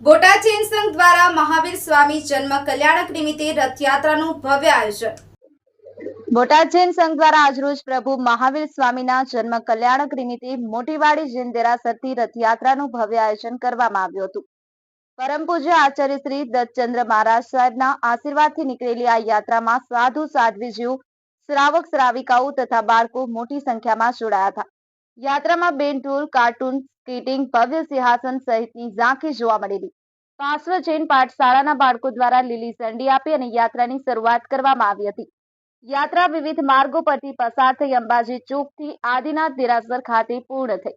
બોટાદ જૈન સંઘ દ્વારા મહાવીર સ્વામી જન્મ કલ્યાણક નિમિત્તે રથયાત્રાનું ભવ્ય આયોજન. બોટાદ જૈન સંઘ દ્વારા આજરોજ પ્રભુ મહાવીર સ્વામીના જન્મ કલ્યાણક નિમિત્તે મોટીવાડી જૈન દેરાસરથી રથયાત્રાનું ભવ્ય આયોજન કરવામાં આવ્યું હતું. પરમ પૂજ્ય આચાર્ય શ્રી દત્તચંદ્ર મહારાજ સાહેબના આશીર્વાદથી નીકળેલી આ યાત્રામાં સાધુ, સાધ્વીજીઓ, શ્રાવક, શ્રાવિકાઓ તથા બાળકો મોટી સંખ્યામાં જોડાયા હતા. યાત્રામાં બેન ટૂર, કાર્ટૂન, સ્કેટિંગ, ભવ્ય સિંહાસન સહિતની ઝાંખી જોવા મળેલી. પાર્શ્વ જૈન પાઠશાળાના બાળકો દ્વારા લીલી ઝંડી આપી અને યાત્રાની શરૂઆત કરવામાં આવી હતી. યાત્રા વિવિધ માર્ગો પરથી પસાર થઈ અંબાજી ચોકથી આદિનાથ દેરાસર ખાતે પૂર્ણ થઈ.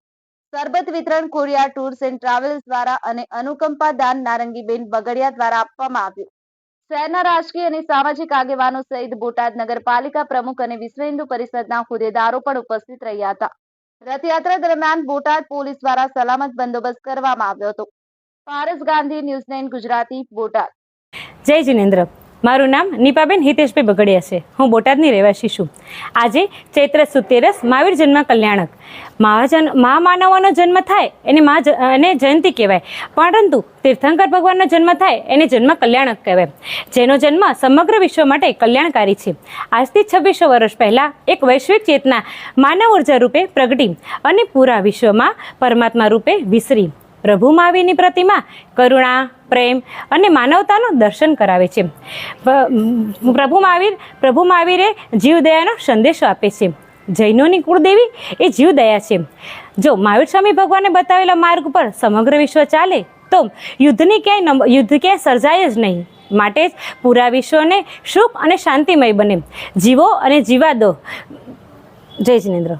સરબત વિતરણ કોરિયા ટૂર્સ એન્ડ ટ્રાવેલ્સ દ્વારા અને અનુકંપા દાન નારંગીબેન બગડિયા દ્વારા આપવામાં આવ્યું. શહેરના રાજકીય અને સામાજિક આગેવાનો સહિત બોટાદ નગરપાલિકા પ્રમુખ અને વિશ્વ હિન્દુ પરિષદના હોદ્દેદારો પણ ઉપસ્થિત રહ્યા હતા. રથયાત્રા દરમિયાન બોટાદ પોલીસ દ્વારા સલામત બંદોબસ્ત કરવામાં આવ્યો હતો. Paras Gandhi news nine Gujarati, Botad. જય જિનેન્દ્ર. મારું નામ નીપાબેન હિતેશભાઈ બગડિયા છે. હું બોટાદની રહેવાસી છું. આજે ચૈત્ર સુતેરસ મહાવીર જન્મ કલ્યાણક. મહાજન મહામાનવોનો જન્મ થાય એને મહા એને જયંતી કહેવાય. પરંતુ તીર્થંકર ભગવાનનો જન્મ થાય એને જન્મ કલ્યાણક કહેવાય. જેનો જન્મ સમગ્ર વિશ્વ માટે કલ્યાણકારી છે. આજથી છવ્વીસો વર્ષ પહેલાં એક વૈશ્વિક ચેતના માનવ ઊર્જા રૂપે પ્રગટી અને પૂરા વિશ્વમાં પરમાત્મા રૂપે વિસરી. પ્રભુ મહાવીરની પ્રતિમા, કરુણા, પ્રેમ અને માનવતાનું દર્શન કરાવે છે. પ્રભુ મહાવીર પ્રભુ મહાવીરે જીવદયાનો સંદેશો આપે છે. જૈનોની કુળદેવી એ જીવદયા છે. જો મહાવીર સ્વામી ભગવાને બતાવેલા માર્ગ પર સમગ્ર વિશ્વ ચાલે, તો યુદ્ધની ક્યાંય યુદ્ધ ક્યાંય સર્જાય જ નહીં. માટે જ પૂરા વિશ્વને સુખ અને શાંતિમય બને. જીવો અને જીવા દો જય જિનેન્દ્ર.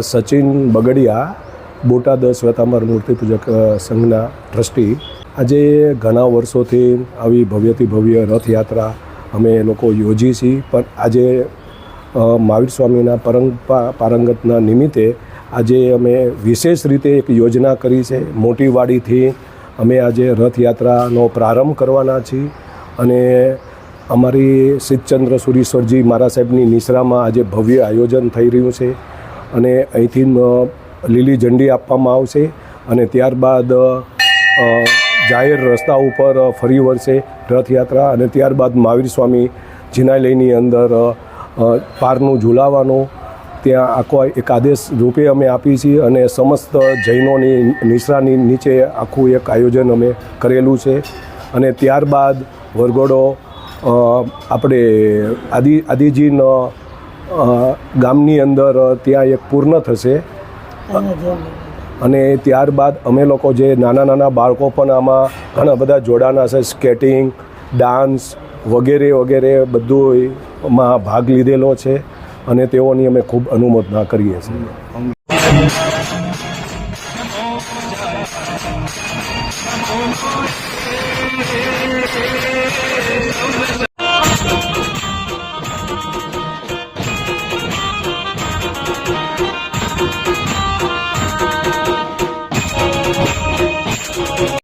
સચિન બગડિયા બોટાદ શ્વેતાંબર મૂર્તિ પૂજક સંઘના ટ્રસ્ટી. આજે ઘણા વર્ષોથી આવી ભવ્યથી ભવ્ય રથયાત્રા અમે લોકો યોજી છીએ પણ આજે મહાવીર સ્વામીના પરંગ પારંગતના નિમિત્તે આજે અમે વિશેષ રીતે એક યોજના કરી છે. મોટી વાડીથી અમે આજે રથયાત્રાનો પ્રારંભ કરવાના છીએ અને અમારી સિદ્ધચંદ્ર સુરીશ્વરજી મારા સાહેબની નિશ્રામાં આજે ભવ્ય આયોજન થઈ રહ્યું છે. અને અહીંથી લીલી ઝંડી આપવામાં આવશે અને ત્યારબાદ જાહેર રસ્તા ઉપર ફરી વળશે રથયાત્રા અને ત્યારબાદ મહાવીર સ્વામી જિનાલયની અંદર પારનું ઝુલાવાનું ત્યાં આખો એક આદેશ રૂપે અમે આપી છીએ અને સમસ્ત જૈનોની નિશ્રાની નીચે આખું એક આયોજન અમે કરેલું છે. અને ત્યારબાદ વરઘોડો આપણે આદિ, આદિજીના ગામની અંદર ત્યાં એક પૂર્ણ થશે. અને ત્યારબાદ અમે લોકો જે નાના નાના બાળકો પણ આમાં ઘણા બધા જોડાના છે, સ્કેટિંગ, ડાન્સ વગેરે વગેરે બધું માં ભાગ લીધેલો છે અને તેઓની અમે ખૂબ અનુમોદના કરીએ છીએ.